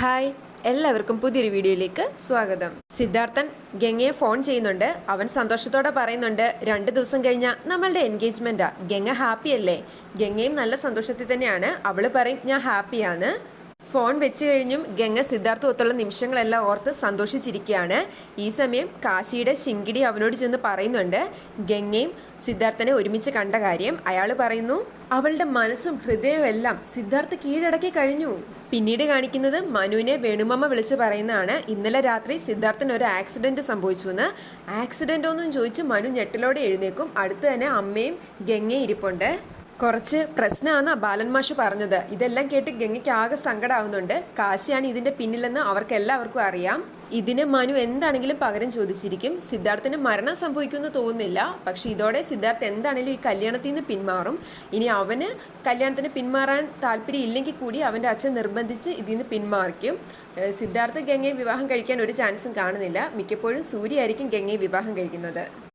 Hi എല്ലാവർക്കും പുതിയൊരു വീഡിയോയിലേക്ക് സ്വാഗതം. സിദ്ധാർത്ഥൻ ഗംഗയെ ഫോൺ ചെയ്യുന്നുണ്ട്. അവൻ സന്തോഷത്തോടെ പറയുന്നുണ്ട് രണ്ട് ദിവസം കഴിഞ്ഞ നമ്മളുടെ എൻഗേജ്മെന്റാ. ഗംഗ ഹാപ്പി അല്ലേ? ഗംഗയും നല്ല സന്തോഷത്തിൽ തന്നെയാണ്. അവൾ പറയും ഞാൻ ഹാപ്പിയാണ്. ഫോൺ വെച്ച് കഴിഞ്ഞും ഗംഗ സിദ്ധാർത്ഥ ഒത്തുള്ള നിമിഷങ്ങളെല്ലാം ഓർത്ത് സന്തോഷിച്ചിരിക്കുകയാണ്. ഈ സമയം കാശിയുടെ ശിങ്കിടി അവനോട് ചെന്ന് പറയുന്നുണ്ട് ഗംഗയും സിദ്ധാർത്ഥനെ ഒരുമിച്ച് കണ്ട കാര്യം. അയാൾ പറയുന്നു അവളുടെ മനസ്സും ഹൃദയവും എല്ലാം സിദ്ധാർത്ഥ് കീഴടക്കി കഴിഞ്ഞു. പിന്നീട് കാണിക്കുന്നത് മനുവിനെ വേണുമമ്മ വിളിച്ച് പറയുന്നതാണ്. ഇന്നലെ രാത്രി സിദ്ധാർത്ഥന് ഒരു ആക്സിഡന്റ് സംഭവിച്ചു എന്ന് ആക്സിഡന്റ് ഒന്നും ചോദിച്ച് മനു ഞെട്ടലോടെ എഴുന്നേക്കും അടുത്ത് തന്നെ അമ്മയും ഗംഗയും ഇരിപ്പുണ്ട്. കുറച്ച് പ്രശ്നമാണ് ബാലൻ മാഷ് പറഞ്ഞത്. ഇതെല്ലാം കേട്ട് ഗംഗയ്ക്ക് ആകെ സങ്കടമാകുന്നുണ്ട് കാശിയാണ് ഇതിന്റെ പിന്നിലെന്ന് അവർക്ക് എല്ലാവർക്കും അറിയാം. ഇതിന് മനു എന്താണെങ്കിലും പകരം ചോദിച്ചിരിക്കും. സിദ്ധാർത്ഥിന് മരണം സംഭവിക്കുമെന്ന് തോന്നുന്നില്ല. പക്ഷെ ഇതോടെ സിദ്ധാർത്ഥ് എന്താണെങ്കിലും ഈ കല്യാണത്തിൽ നിന്ന് പിന്മാറും. ഇനി അവന് കല്യാണത്തിന് പിന്മാറാൻ താല്പര്യം ഇല്ലെങ്കിൽ കൂടി അവന്റെ അച്ഛൻ നിർബന്ധിച്ച് ഇതിൽ നിന്ന് പിന്മാറിക്കും സിദ്ധാർത്ഥ് ഗംഗയെ വിവാഹം കഴിക്കാൻ ഒരു ചാൻസും കാണുന്നില്ല. മിക്കപ്പോഴും സൂര്യ ആയിരിക്കും ഗംഗയെ വിവാഹം കഴിക്കുന്നത്.